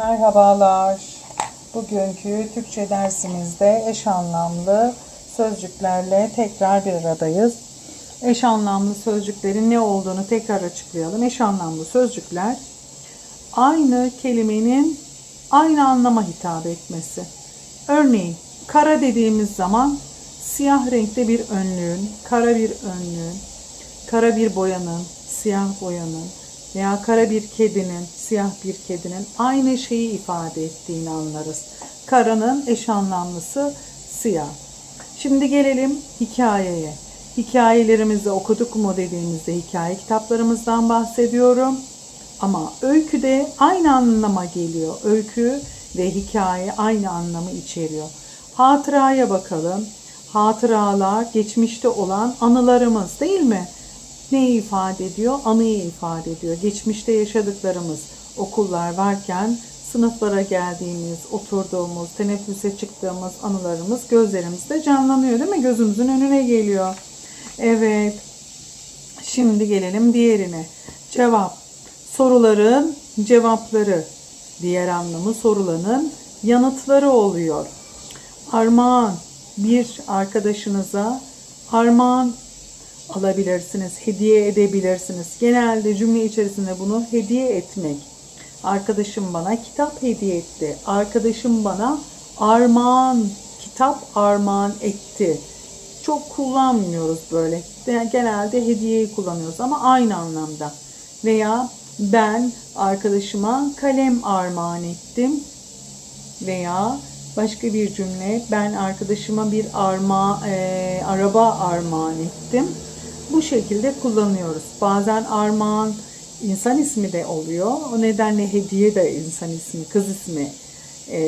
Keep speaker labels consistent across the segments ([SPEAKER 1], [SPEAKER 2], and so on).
[SPEAKER 1] Merhabalar. Bugünkü Türkçe dersimizde eş anlamlı sözcüklerle tekrar bir aradayız. Eş anlamlı sözcüklerin ne olduğunu tekrar açıklayalım. Eş anlamlı sözcükler aynı kelimenin aynı anlama hitap etmesi. Örneğin kara dediğimiz zaman siyah renkte bir önlüğün, kara bir önlüğün, kara bir boyanın, siyah boyanın veya kara bir kedinin, siyah bir kedinin aynı şeyi ifade ettiğini anlarız. Karanın eş anlamlısı siyah. Şimdi gelelim hikayeye. Hikayelerimizi okuduk mu dediğimizde hikaye kitaplarımızdan bahsediyorum. Ama öykü de aynı anlama geliyor. Öykü ve hikaye aynı anlamı içeriyor. Hatıraya bakalım. Hatıralar geçmişte olan anılarımız değil mi? Neyi ifade ediyor? Anıyı ifade ediyor. Geçmişte yaşadıklarımız, okullar varken sınıflara geldiğimiz, oturduğumuz, teneffüse çıktığımız anılarımız gözlerimizde canlanıyor değil mi? Gözümüzün önüne geliyor. Evet. Şimdi gelelim diğerine. Cevap. Soruların cevapları. Diğer anlamı sorulanın yanıtları oluyor. Armağan. Bir arkadaşınıza armağan alabilirsiniz, hediye edebilirsiniz. Genelde cümle içerisinde bunu hediye etmek. Arkadaşım bana kitap hediye etti. Arkadaşım bana armağan, kitap armağan etti. Çok kullanmıyoruz böyle. Genelde hediyeyi kullanıyoruz ama aynı anlamda. Veya ben arkadaşıma kalem armağan ettim. Veya başka bir cümle ben arkadaşıma bir arma e, araba armağan ettim. Bu şekilde kullanıyoruz. Bazen armağan insan ismi de oluyor. O nedenle hediye de insan ismi, kız ismi e,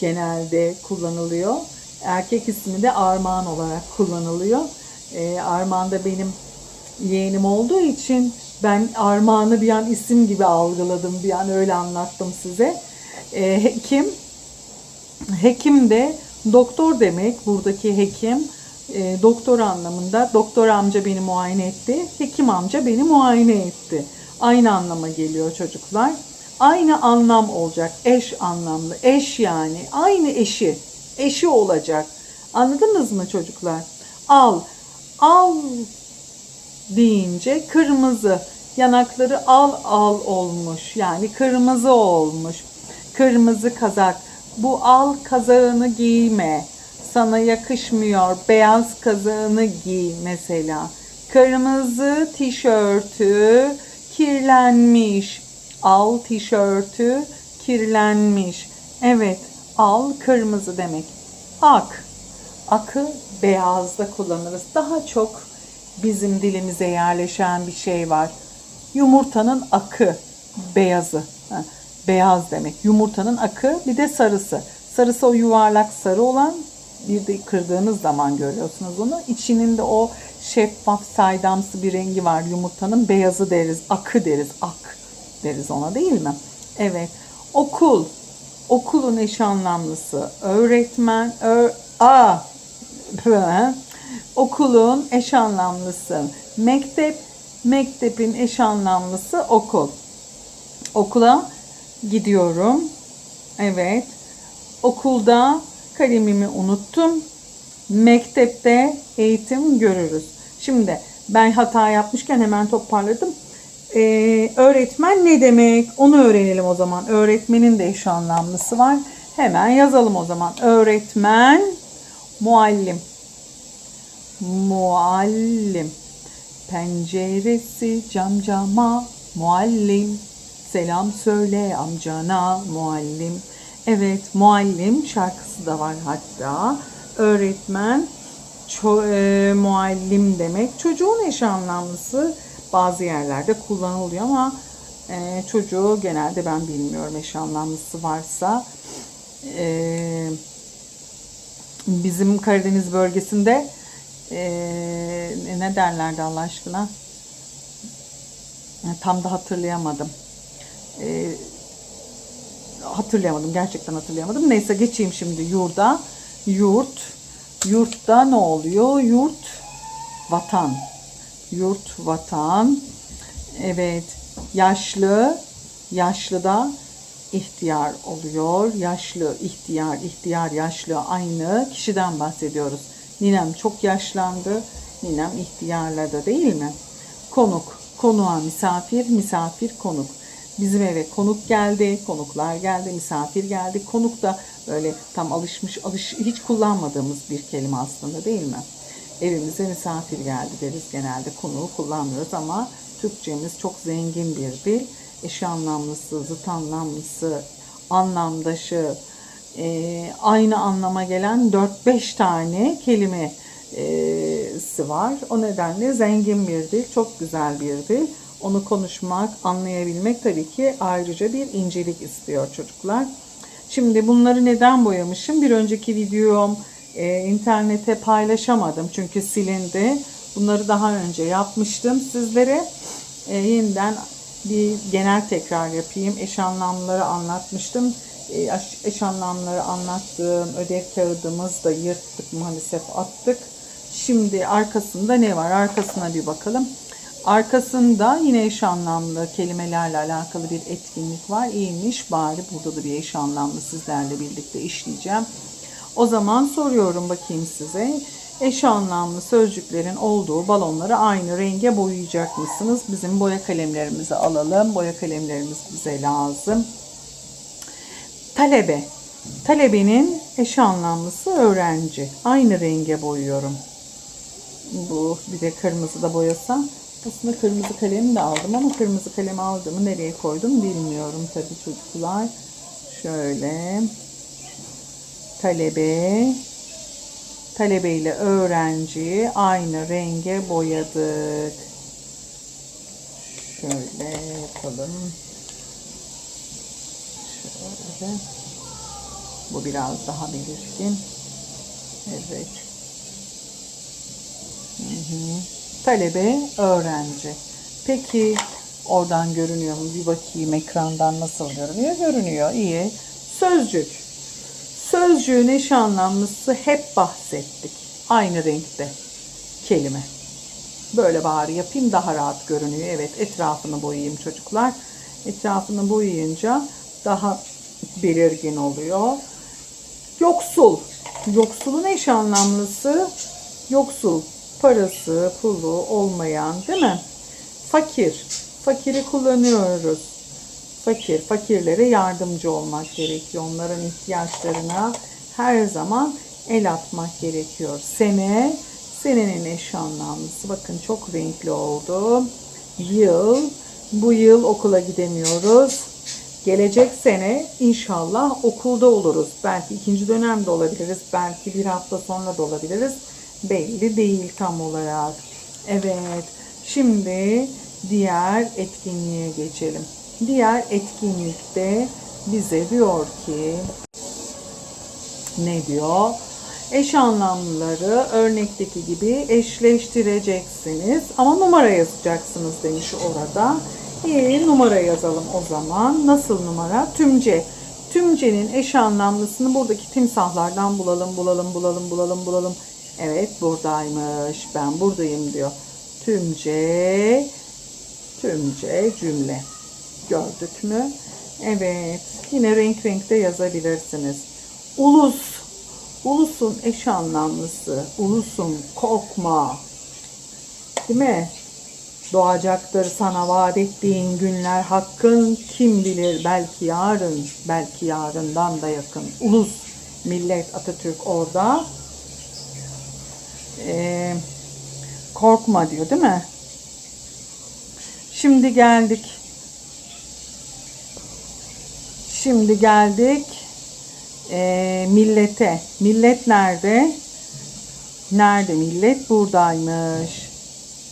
[SPEAKER 1] genelde kullanılıyor. Erkek ismi de armağan olarak kullanılıyor. E, armağan da benim yeğenim olduğu için ben armağanı bir an isim gibi algıladım. Bir an öyle anlattım size. E, hekim Hekim de doktor demek. Buradaki hekim e, doktor anlamında. Doktor amca beni muayene etti. Hekim amca beni muayene etti. Aynı anlama geliyor çocuklar. Aynı anlam olacak. Eş anlamlı. Eş yani. Aynı eşi. Eşi olacak. Anladınız mı çocuklar? Al. Al deyince kırmızı. Yanakları al al olmuş. Yani kırmızı olmuş. Kırmızı kazak bu al kazağını giyme. Sana yakışmıyor. Beyaz kazağını giy mesela. Kırmızı tişörtü kirlenmiş. Al tişörtü kirlenmiş. Evet, al kırmızı demek. Ak. Akı beyazda kullanırız. Daha çok bizim dilimize yerleşen bir şey var. Yumurtanın akı, beyazı. Beyaz demek. Yumurtanın akı bir de sarısı. Sarısı o yuvarlak sarı olan bir de kırdığınız zaman görüyorsunuz onu. İçinin de o şeffaf saydamsı bir rengi var yumurtanın. Beyazı deriz, akı deriz, ak deriz ona değil mi? Evet. Okul. Okulun eş anlamlısı. Öğretmen, ö a Okulun eş anlamlısı. Mektep, mektepin eş anlamlısı okul. Okula gidiyorum. Evet. Okulda kalemimi unuttum. Mektepte eğitim görürüz. Şimdi ben hata yapmışken hemen toparladım. Ee, öğretmen ne demek? Onu öğrenelim o zaman. Öğretmenin de eş anlamlısı var. Hemen yazalım o zaman. Öğretmen, muallim. Muallim. Penceresi cam cama, muallim. Selam söyle amcana muallim. Evet muallim şarkısı da var hatta. Öğretmen ço- e, muallim demek. Çocuğun eş anlamlısı bazı yerlerde kullanılıyor ama e, çocuğu genelde ben bilmiyorum eş anlamlısı varsa. E, bizim Karadeniz bölgesinde e, ne derlerdi Allah aşkına? Tam da hatırlayamadım e, hatırlayamadım. Gerçekten hatırlayamadım. Neyse geçeyim şimdi yurda. Yurt. Yurtta ne oluyor? Yurt vatan. Yurt vatan. Evet. Yaşlı. Yaşlı da ihtiyar oluyor. Yaşlı, ihtiyar, ihtiyar, yaşlı aynı kişiden bahsediyoruz. Ninem çok yaşlandı. Ninem ihtiyarladı değil mi? Konuk, konuğa misafir, misafir konuk. Bizim eve konuk geldi, konuklar geldi, misafir geldi. Konuk da böyle tam alışmış, alış, hiç kullanmadığımız bir kelime aslında değil mi? Evimize misafir geldi deriz genelde. Konuğu kullanmıyoruz ama Türkçemiz çok zengin bir dil. Eş anlamlısı, zıt anlamlısı, anlamdaşı, e, aynı anlama gelen 4-5 tane kelimesi var. O nedenle zengin bir dil, çok güzel bir dil. Onu konuşmak, anlayabilmek tabii ki ayrıca bir incelik istiyor çocuklar. Şimdi bunları neden boyamışım? Bir önceki videom e, internete paylaşamadım çünkü silindi. Bunları daha önce yapmıştım sizlere. E, yeniden bir genel tekrar yapayım. Eş anlamları anlatmıştım. E, eş- anlamları anlattığım ödev kağıdımız da yırttık maalesef attık. Şimdi arkasında ne var? Arkasına bir bakalım. Arkasında yine eş anlamlı kelimelerle alakalı bir etkinlik var. İyiymiş bari burada da bir eş anlamlı sizlerle birlikte işleyeceğim. O zaman soruyorum bakayım size. Eş anlamlı sözcüklerin olduğu balonları aynı renge boyayacak mısınız? Bizim boya kalemlerimizi alalım. Boya kalemlerimiz bize lazım. Talebe. Talebenin eş anlamlısı öğrenci. Aynı renge boyuyorum. Bu bir de kırmızı da boyasam. Aslında kırmızı kalemi de aldım ama kırmızı kalemi aldığımı nereye koydum bilmiyorum tabii çocuklar. Şöyle talebe talebe ile öğrenci aynı renge boyadık. Şöyle yapalım. Şöyle. Bu biraz daha belirgin. Evet. Talebe, öğrenci. Peki oradan görünüyor mu? Bir bakayım ekrandan nasıl görünüyor? Görünüyor. İyi. Sözcük. Sözcüğün eş anlamlısı hep bahsettik. Aynı renkte kelime. Böyle bari yapayım daha rahat görünüyor. Evet etrafını boyayayım çocuklar. Etrafını boyayınca daha belirgin oluyor. Yoksul. Yoksulun eş anlamlısı yoksul. Parası, pulu olmayan değil mi? Fakir. Fakiri kullanıyoruz. Fakir. Fakirlere yardımcı olmak gerekiyor. Onların ihtiyaçlarına her zaman el atmak gerekiyor. Sene. Senenin eş anlamlısı. Bakın çok renkli oldu. Yıl. Bu yıl okula gidemiyoruz. Gelecek sene inşallah okulda oluruz. Belki ikinci dönemde olabiliriz. Belki bir hafta sonra da olabiliriz. Belli değil tam olarak. Evet. Şimdi diğer etkinliğe geçelim. Diğer etkinlikte bize diyor ki ne diyor? Eş anlamlıları örnekteki gibi eşleştireceksiniz ama numara yazacaksınız demiş orada. İyi numara yazalım o zaman. Nasıl numara? Tümce. Tümcenin eş anlamlısını buradaki timsahlardan bulalım, bulalım, bulalım, bulalım, bulalım. Evet buradaymış. Ben buradayım diyor. Tümce, tümce cümle. Gördük mü? Evet. Yine renk renkte yazabilirsiniz. Ulus. Ulusun eş anlamlısı. Ulusun korkma. Değil mi? Doğacaktır sana vaat ettiğin günler hakkın kim bilir belki yarın belki yarından da yakın. Ulus millet Atatürk orada Ee, korkma diyor değil mi? Şimdi geldik. Şimdi geldik ee, millete. Millet nerede? Nerede millet? Buradaymış.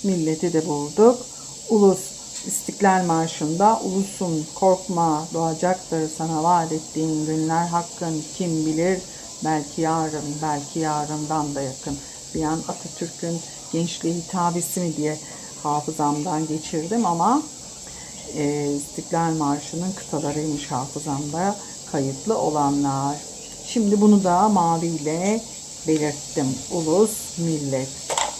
[SPEAKER 1] Milleti de bulduk. Ulus İstiklal Marşı'nda ulusun korkma doğacaktır sana vaat ettiğin günler hakkın kim bilir belki yarın belki yarından da yakın. Bir an Atatürk'ün gençliğe hitabesi mi diye hafızamdan geçirdim ama e, İstiklal Marşı'nın kıtalarıymış hafızamda kayıtlı olanlar. Şimdi bunu da maviyle belirttim. Ulus, millet.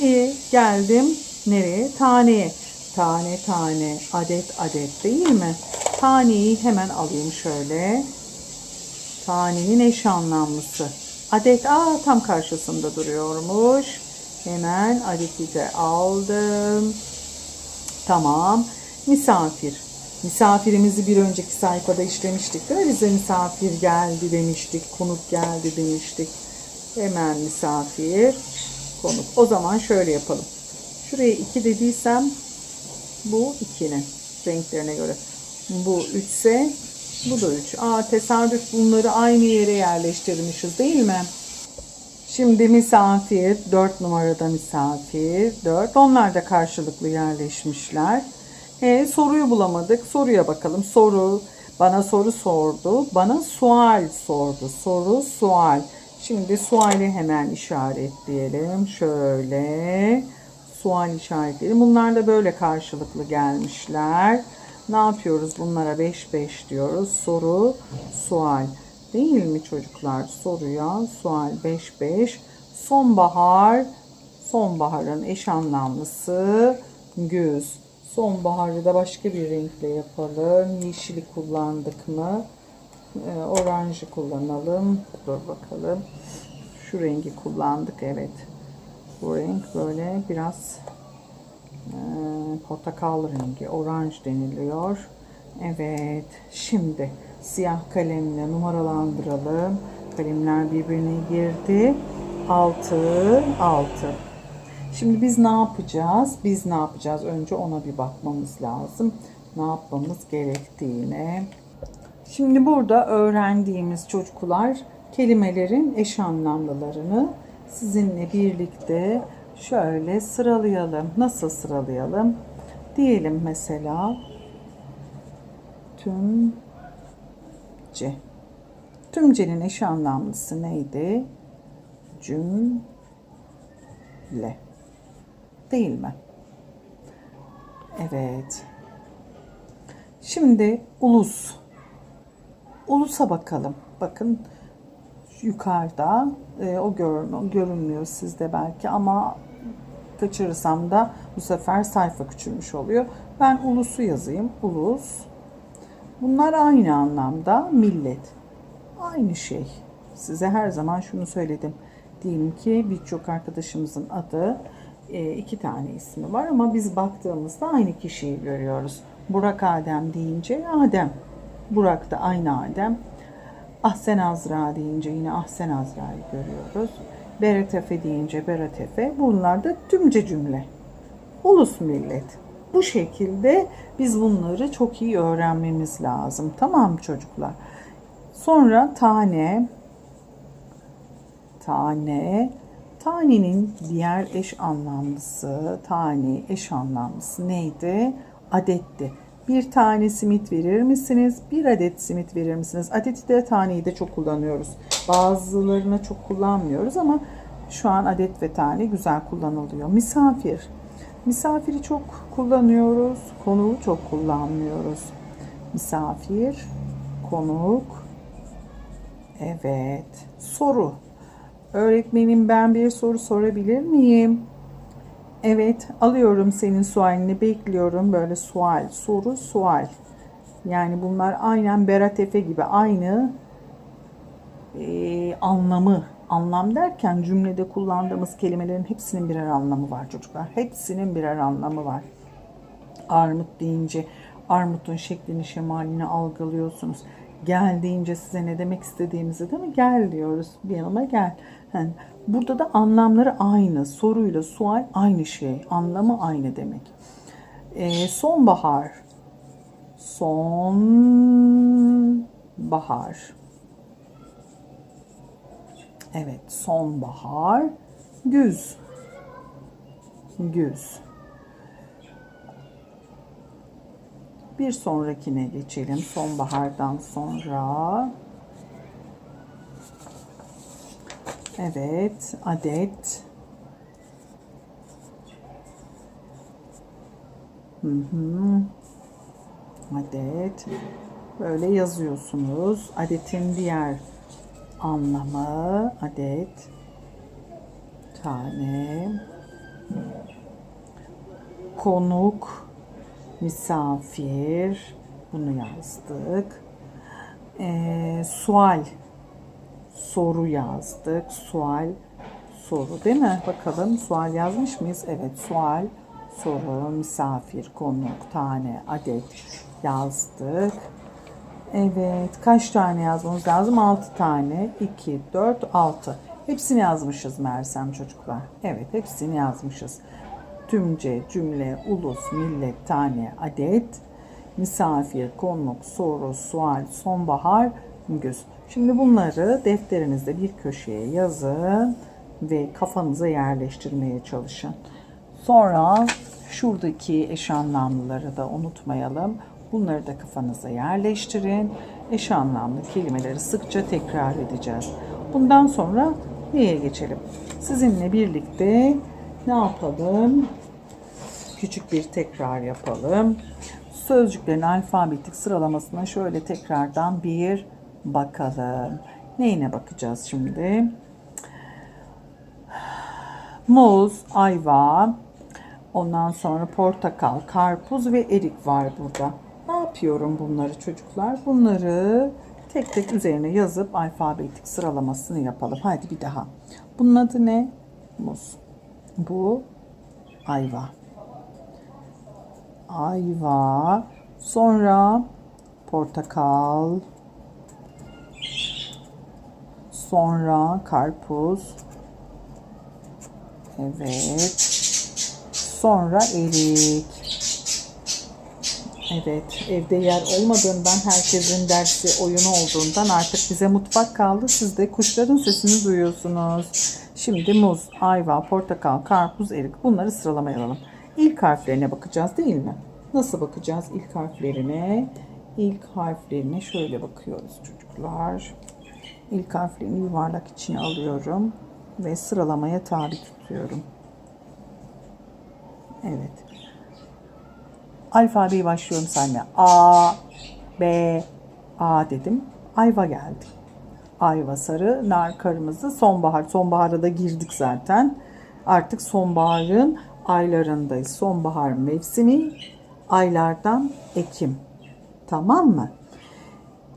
[SPEAKER 1] İyi geldim nereye? Taneye. Tane tane, adet adet değil mi? Taneyi hemen alayım şöyle. Tanenin eş anlamlısı. Adet aa tam karşısında duruyormuş. Hemen adeti de aldım. Tamam. Misafir. Misafirimizi bir önceki sayfada işlemiştik değil mi? Bize misafir geldi demiştik. Konuk geldi demiştik. Hemen misafir. Konuk. O zaman şöyle yapalım. Şuraya 2 dediysem bu 2'nin renklerine göre. Bu 3 ise bu da 3. Aa tesadüf bunları aynı yere yerleştirmişiz değil mi? Şimdi misafir 4 numarada misafir 4. Onlar da karşılıklı yerleşmişler. E, soruyu bulamadık. Soruya bakalım. Soru bana soru sordu. Bana sual sordu. Soru sual. Şimdi suali hemen işaretleyelim. Şöyle sual işaretleyelim. Bunlar da böyle karşılıklı gelmişler. Ne yapıyoruz? Bunlara 5 5 diyoruz. Soru, sual. Değil mi çocuklar? Soruya sual 5 5. Sonbahar, sonbaharın eş anlamlısı güz. Sonbaharı da başka bir renkle yapalım. Yeşili kullandık mı? Ee, oranjı kullanalım. Dur bakalım. Şu rengi kullandık. Evet. Bu renk böyle biraz portakal rengi. Oranj deniliyor. Evet. Şimdi siyah kalemle numaralandıralım. Kalemler birbirine girdi. 6 6. Şimdi biz ne yapacağız? Biz ne yapacağız? Önce ona bir bakmamız lazım. Ne yapmamız gerektiğine. Şimdi burada öğrendiğimiz çocuklar kelimelerin eş anlamlılarını sizinle birlikte şöyle sıralayalım. Nasıl sıralayalım? Diyelim mesela tümce. Tümcenin eş anlamlısı neydi? Cümle. Değil mi? Evet. Şimdi ulus. Ulusa bakalım. Bakın yukarıda e, o görün, görünmüyor sizde belki ama kaçırırsam da bu sefer sayfa küçülmüş oluyor. Ben ulusu yazayım. Ulus. Bunlar aynı anlamda millet. Aynı şey. Size her zaman şunu söyledim. Diyelim ki birçok arkadaşımızın adı e, iki tane ismi var ama biz baktığımızda aynı kişiyi görüyoruz. Burak Adem deyince Adem. Burak da aynı Adem. Ahsen Azra deyince yine Ahsen Azra'yı görüyoruz. Berat Efe deyince Berat Efe. Bunlar da tümce cümle. Ulus millet. Bu şekilde biz bunları çok iyi öğrenmemiz lazım. Tamam mı çocuklar? Sonra tane, tane, tanenin diğer eş anlamlısı, tane eş anlamlısı neydi? Adetti. Bir tane simit verir misiniz? Bir adet simit verir misiniz? Adeti de taneyi de çok kullanıyoruz. Bazılarına çok kullanmıyoruz ama şu an adet ve tane güzel kullanılıyor. Misafir. Misafiri çok kullanıyoruz. Konuğu çok kullanmıyoruz. Misafir, konuk. Evet. Soru. Öğretmenim ben bir soru sorabilir miyim? Evet, alıyorum senin sualini, bekliyorum. Böyle sual, soru, sual. Yani bunlar aynen Berat Efe gibi aynı e, anlamı. Anlam derken cümlede kullandığımız kelimelerin hepsinin birer anlamı var çocuklar. Hepsinin birer anlamı var. Armut deyince armutun şeklini, şemalini algılıyorsunuz. Gel deyince size ne demek istediğimizi değil mi? Gel diyoruz. Bir yanıma gel. Yani burada da anlamları aynı. Soruyla sual aynı şey. Anlamı aynı demek. Ee, sonbahar. Sonbahar. Evet, sonbahar. Güz. Güz. Bir sonrakine geçelim. Sonbahardan sonra. Evet, adet. Hı hı. Adet. Böyle yazıyorsunuz. Adetin diğer anlamı adet. Tane. Konuk misafir, Bunu yazdık. Ee, sual. Soru yazdık. Sual. Soru değil mi? Bakalım sual yazmış mıyız? Evet sual. Soru, misafir, konuk, tane, adet yazdık. Evet. Kaç tane yazmamız lazım? 6 tane. 2, 4, 6. Hepsini yazmışız Mersem çocuklar. Evet hepsini yazmışız. Tümce, cümle, ulus, millet, tane, adet, misafir, konuk, soru, sual, sonbahar, güz. Şimdi bunları defterinizde bir köşeye yazın ve kafanıza yerleştirmeye çalışın. Sonra şuradaki eş anlamlıları da unutmayalım. Bunları da kafanıza yerleştirin. Eş anlamlı kelimeleri sıkça tekrar edeceğiz. Bundan sonra neye geçelim? Sizinle birlikte ne yapalım? Küçük bir tekrar yapalım. Sözcüklerin alfabetik sıralamasına şöyle tekrardan bir bakalım. Neyine bakacağız şimdi? Muz, ayva, ondan sonra portakal, karpuz ve erik var burada. Ne yapıyorum bunları çocuklar? Bunları tek tek üzerine yazıp alfabetik sıralamasını yapalım. Hadi bir daha. Bunun adı ne? Muz. Bu ayva. Ayva. Sonra portakal. Sonra karpuz. Evet. Sonra erik. Evet, evde yer olmadığından, herkesin dersi oyunu olduğundan artık bize mutfak kaldı. Siz de kuşların sesini duyuyorsunuz. Şimdi muz, ayva, portakal, karpuz, erik bunları sıralamayalım. İlk harflerine bakacağız değil mi? Nasıl bakacağız ilk harflerine? İlk harflerine şöyle bakıyoruz çocuklar. İlk harflerini yuvarlak içine alıyorum ve sıralamaya tabi tutuyorum. Evet. Alfabeyi başlıyorum seninle. A, B, A dedim. Ayva geldi. Ayva sarı, nar kırmızı, sonbahar. Sonbahara da girdik zaten. Artık sonbaharın aylarındayız. Sonbahar mevsimi aylardan Ekim. Tamam mı?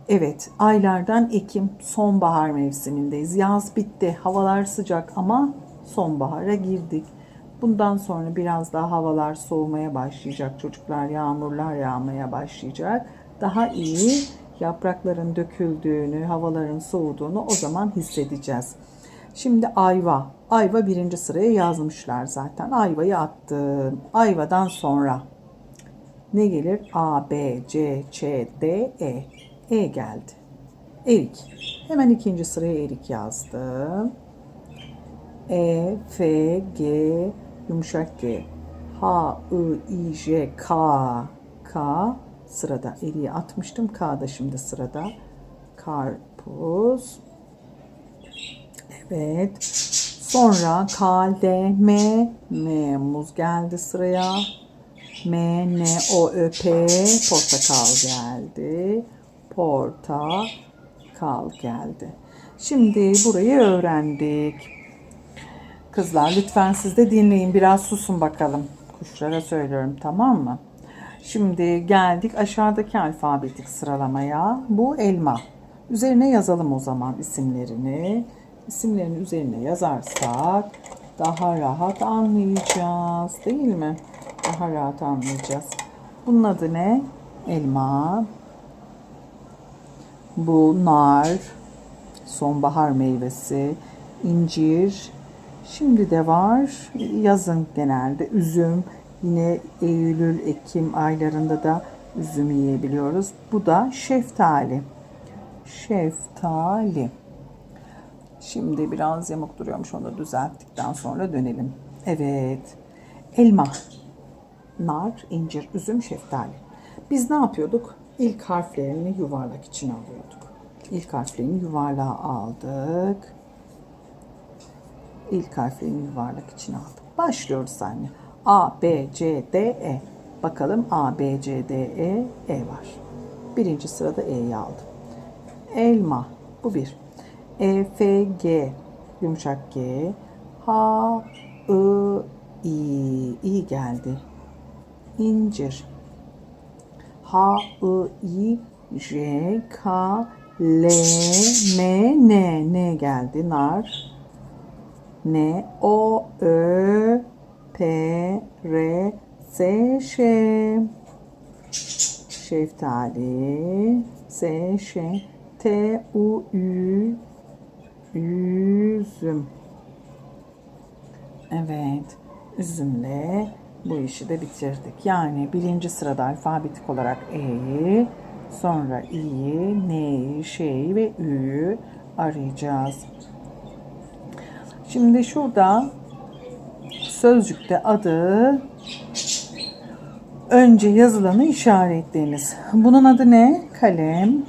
[SPEAKER 1] Evet, aylardan Ekim, sonbahar mevsimindeyiz. Yaz bitti, havalar sıcak ama sonbahara girdik. Bundan sonra biraz daha havalar soğumaya başlayacak. Çocuklar yağmurlar yağmaya başlayacak. Daha iyi yaprakların döküldüğünü, havaların soğuduğunu o zaman hissedeceğiz. Şimdi ayva. Ayva birinci sıraya yazmışlar zaten. Ayvayı attım. Ayvadan sonra ne gelir? A, B, C, Ç, D, E. E geldi. Erik. Hemen ikinci sıraya erik yazdım. E, F, G, yumuşak G. H, I, I, J, K. K sırada. Eriği atmıştım. K da şimdi sırada. Karpuz. Evet. Sonra K, D, M. M muz geldi sıraya. M, N, O, Ö, P. Portakal geldi. Portakal geldi. Şimdi burayı öğrendik. Kızlar lütfen siz de dinleyin. Biraz susun bakalım. Kuşlara söylüyorum tamam mı? Şimdi geldik aşağıdaki alfabetik sıralamaya. Bu elma. Üzerine yazalım o zaman isimlerini. İsimlerin üzerine yazarsak daha rahat anlayacağız değil mi? Daha rahat anlayacağız. Bunun adı ne? Elma. Bu nar. Sonbahar meyvesi. incir. Şimdi de var yazın genelde üzüm. Yine Eylül, Ekim aylarında da üzüm yiyebiliyoruz. Bu da şeftali. Şeftali. Şimdi biraz yamuk duruyormuş. Onu düzelttikten sonra dönelim. Evet. Elma, nar, incir, üzüm, şeftali. Biz ne yapıyorduk? İlk harflerini yuvarlak içine alıyorduk. İlk harflerini yuvarlağa aldık. İlk harflerini yuvarlak içine aldık. Başlıyoruz anne. A, B, C, D, E. Bakalım A, B, C, D, E, E var. Birinci sırada E'yi aldım. Elma. Bu bir. E, F, G. Yumuşak G. H, I, I, İ geldi. İncir. H, I, I, J, K, L, M, N. N geldi. Nar. N, O, Ö, P, R, S, Ş. Şeftali. S, Ş. T, U, Ü. Üzüm. Evet. Üzümle bu işi de bitirdik. Yani birinci sırada alfabetik olarak E'yi, sonra İ'yi, N'yi, Ş'yi ve Ü'yü arayacağız. Şimdi şurada sözcükte adı önce yazılanı işaretleyiniz. Bunun adı ne? Kalem.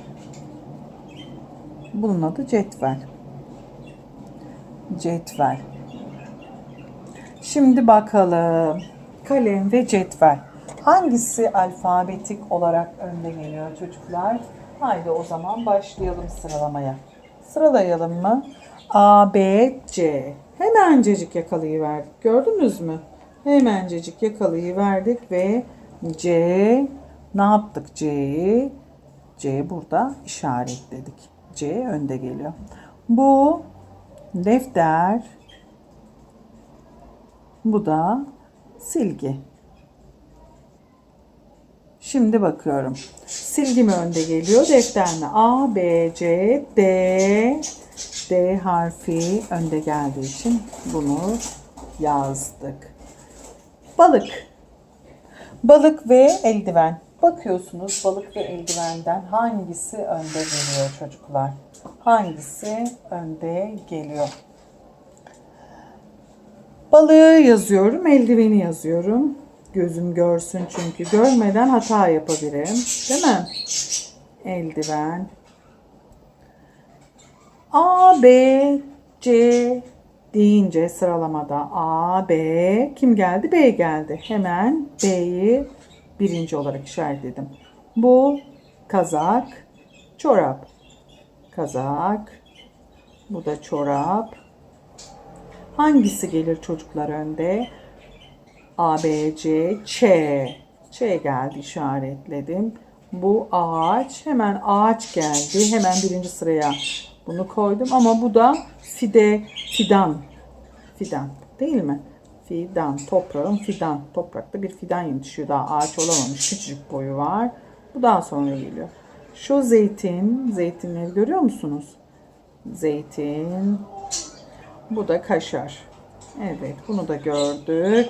[SPEAKER 1] Bunun adı cetvel. Cetvel. Şimdi bakalım. Kalem ve cetvel. Hangisi alfabetik olarak önde geliyor çocuklar? Haydi o zaman başlayalım sıralamaya. Sıralayalım mı? A, B, C. Hemencecik yakalayıverdik. Gördünüz mü? Hemencecik yakalayıverdik ve C ne yaptık C'yi? C burada işaretledik. C önde geliyor. Bu defter, bu da silgi. Şimdi bakıyorum. Silgi mi önde geliyor, defter mi? A, B, C, D. D harfi önde geldiği için bunu yazdık. Balık. Balık ve eldiven. Bakıyorsunuz balık ve eldivenden hangisi önde geliyor çocuklar? Hangisi önde geliyor? Balığı yazıyorum, eldiveni yazıyorum. Gözüm görsün çünkü görmeden hata yapabilirim. Değil mi? Eldiven. A, B, C deyince sıralamada A, B kim geldi? B geldi. Hemen B'yi birinci olarak işaretledim. Bu kazak, çorap. Kazak. Bu da çorap. Hangisi gelir çocuklar önde? A, B, C, Ç. Ç geldi işaretledim. Bu ağaç. Hemen ağaç geldi. Hemen birinci sıraya bunu koydum. Ama bu da fide, fidan. Fidan değil mi? Fidan. Toprağın fidan. Toprakta bir fidan yetişiyor. Daha ağaç olamamış. Küçücük boyu var. Bu daha sonra geliyor. Şu zeytin. Zeytinleri görüyor musunuz? Zeytin. Bu da kaşar. Evet bunu da gördük.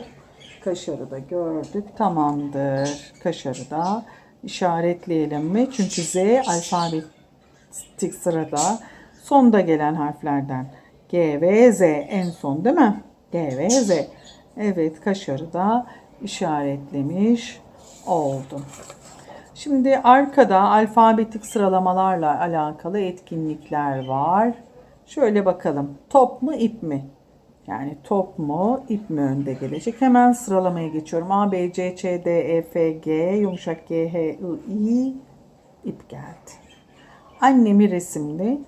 [SPEAKER 1] Kaşarı da gördük. Tamamdır. Kaşarı da işaretleyelim mi? Çünkü Z alfabetik sırada sonda gelen harflerden. G ve Z en son değil mi? G ve Z. Evet kaşarı da işaretlemiş oldum. Şimdi arkada alfabetik sıralamalarla alakalı etkinlikler var. Şöyle bakalım. Top mu ip mi? Yani top mu ip mi önde gelecek? Hemen sıralamaya geçiyorum. A, B, C, Ç, D, E, F, G, yumuşak G, H, I, I, ip geldi. Annemi resimli.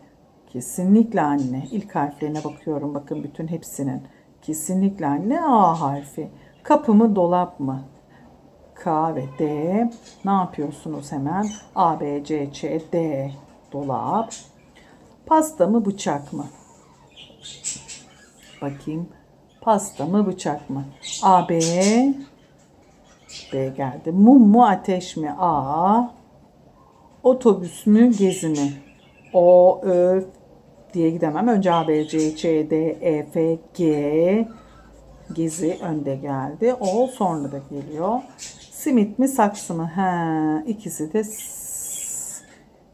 [SPEAKER 1] Kesinlikle anne. İlk harflerine bakıyorum. Bakın bütün hepsinin. Kesinlikle anne A harfi. Kapı mı dolap mı? K ve D. Ne yapıyorsunuz hemen? A, B, C, Ç, D. Dolap. Pasta mı bıçak mı? Bakayım. Pasta mı bıçak mı? A, B. B geldi. Mum mu ateş mi? A. Otobüs mü gezi mi? O, Ö diye gidemem. Önce A, B, C, Ç, D, E, F, G. Gezi önde geldi. O sonra da geliyor. Simit mi saksı mı? He, ikisi de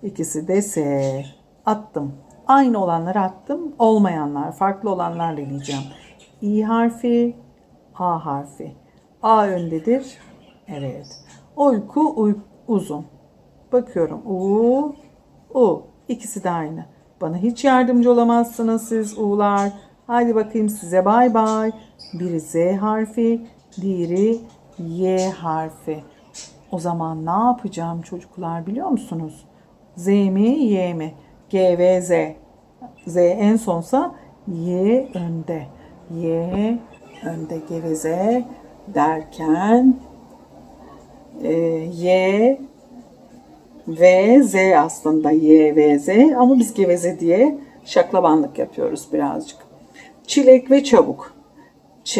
[SPEAKER 1] ikisi de S. Attım. Aynı olanları attım. Olmayanlar, farklı olanlarla diyeceğim. İ harfi, A harfi. A öndedir. Evet. Uyku uy uzun. Bakıyorum. U, U. İkisi de aynı. Bana hiç yardımcı olamazsınız siz U'lar. Haydi bakayım size bay bay. Biri Z harfi, diğeri Y harfi. O zaman ne yapacağım çocuklar biliyor musunuz? Z mi Y mi? G ve Z. Z en sonsa Y önde. Y önde G ve Z derken e, Y
[SPEAKER 2] V, Z aslında Y, V, Z ama biz geveze diye şaklabanlık yapıyoruz birazcık. Çilek ve çabuk. Ç,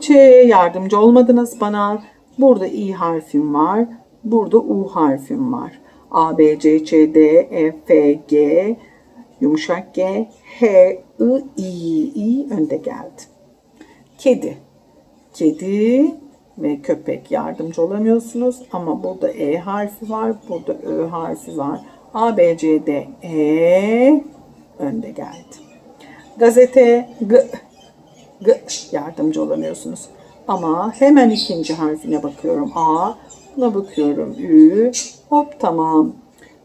[SPEAKER 2] Ç yardımcı olmadınız bana. Burada İ harfim var. Burada U harfim var. A, B, C, Ç, D, E, F, G, yumuşak G, H, I, I, I önde geldi. Kedi. Kedi ve köpek yardımcı olamıyorsunuz ama burada E harfi var, burada Ö harfi var. A, B, C, D, E önde geldi. Gazete G, G yardımcı olamıyorsunuz. Ama hemen ikinci harfine bakıyorum. A, buna bakıyorum. Ü, hop tamam.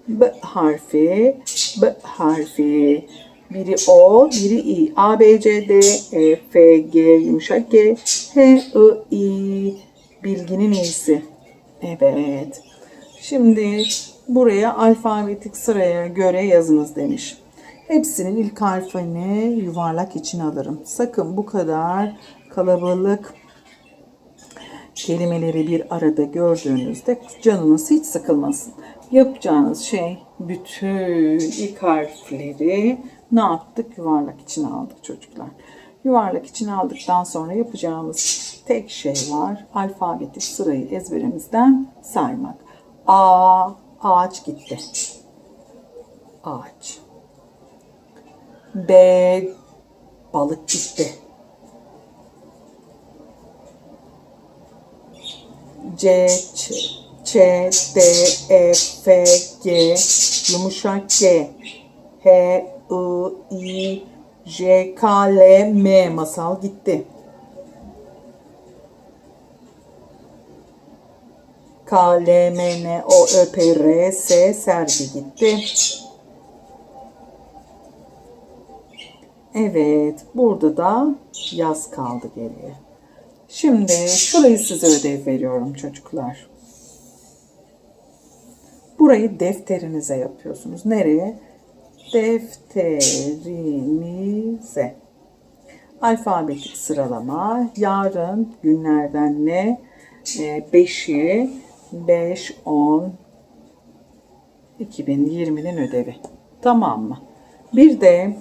[SPEAKER 2] B harfi, B harfi. Biri O, biri I. A, B, C, D, E, F, G, yumuşak G, H, I, I. Bilginin iyisi. Evet. Şimdi buraya alfabetik sıraya göre yazınız demiş. Hepsinin ilk harfini yuvarlak için alırım. Sakın bu kadar kalabalık kelimeleri bir arada gördüğünüzde canınız hiç sıkılmasın. Yapacağınız şey bütün ilk harfleri ne yaptık? Yuvarlak içine aldık çocuklar. Yuvarlak içine aldıktan sonra yapacağımız tek şey var. Alfabetik sırayı ezberimizden saymak. A, ağaç gitti. Ağaç. B, balık gitti. C, Ç, Ç, D, E, F, G, yumuşak G, H, I, I, J, K, L, M, masal gitti. K, L, M, N, O, Ö, P, R, S, sergi gitti. Evet, burada da yaz kaldı geriye. Şimdi şurayı size ödev veriyorum çocuklar. Burayı defterinize yapıyorsunuz. Nereye? Defterinize. Alfabetik sıralama. Yarın günlerden ne? 5'i 5, 10, 2020'nin ödevi. Tamam mı? Bir de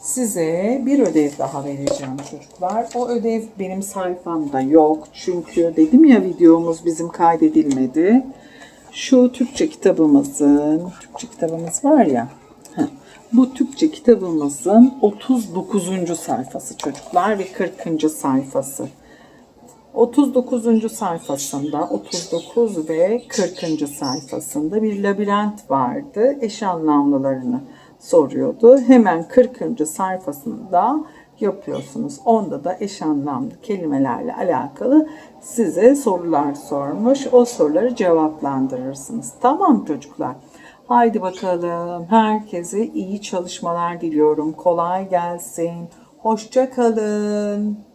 [SPEAKER 2] size bir ödev daha vereceğim çocuklar. O ödev benim sayfamda yok. Çünkü dedim ya videomuz bizim kaydedilmedi. Şu Türkçe kitabımızın, Türkçe kitabımız var ya. bu Türkçe kitabımızın 39. sayfası çocuklar ve 40. sayfası. 39. sayfasında, 39 ve 40. sayfasında bir labirent vardı. Eş anlamlılarını soruyordu. Hemen 40. sayfasında yapıyorsunuz. Onda da eş anlamlı kelimelerle alakalı size sorular sormuş. O soruları cevaplandırırsınız. Tamam çocuklar. Haydi bakalım. Herkese iyi çalışmalar diliyorum. Kolay gelsin. Hoşça kalın.